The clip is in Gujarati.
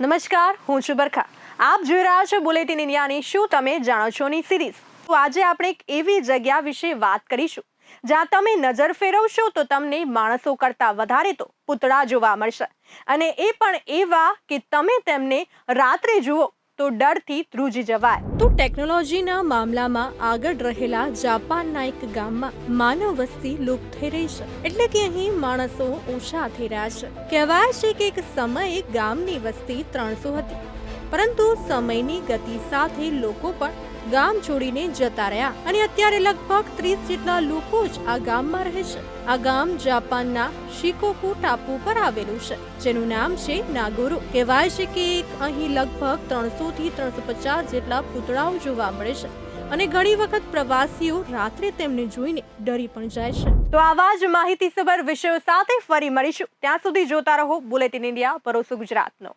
નમસ્કાર, હું છું બરખા. આપ જોઈ રહ્યા છો બુલેટિન ઇન્ડિયાની શું તમે જાણો છો ની સિરીઝ. તો આજે આપણે એક એવી જગ્યા વિશે વાત કરીશું, જ્યાં તમે નજર ફેરવશો તો તમને માણસો કરતાં વધારે તો પૂતળા જોવા મળશે. અને એ પણ એવા કે તમે તેમને રાત્રે જુઓ તો ડરથી ધ્રુજી જવાય. તો ટેકનોલોજીના મામલામાં આગળ રહેલા જાપાનના એક ગામમાં માનવ વસ્તી લુપ્ત થઈ રહી છે. એટલે કે અહીં માણસો ઓછા થઈ રહ્યા છે. કહેવાય છે કે એક સમયે ગામની વસ્તી ત્રણસો હતી. પરંતુ સમયની ગતિ સાથે લોકો પણ ગામ છોડીને જતા રહ્યા અને અત્યારે લગભગ ત્રીસ જેટલા લોકો જ આ ગામમાં રહે છે. આ ગામ જાપાનના શિકોકુ ટાપુ પર આવેલું છે, જેનું નામ છે નાગોરો. કહેવાય છે કે અહીં લગભગ ત્રણસો થી ત્રણસો પચાસ જેટલા પૂતળાઓ જોવા મળે છે અને ઘણી વખત પ્રવાસીઓ રાત્રે તેમને જોઈને ડરી પણ જાય છે. તો આવા જ માહિતીસભર વિષયો સાથે ફરી મળીશું. ત્યાં સુધી જોતા રહો બુલેટિન ઇન્ડિયા ભરોસો ગુજરાતનો.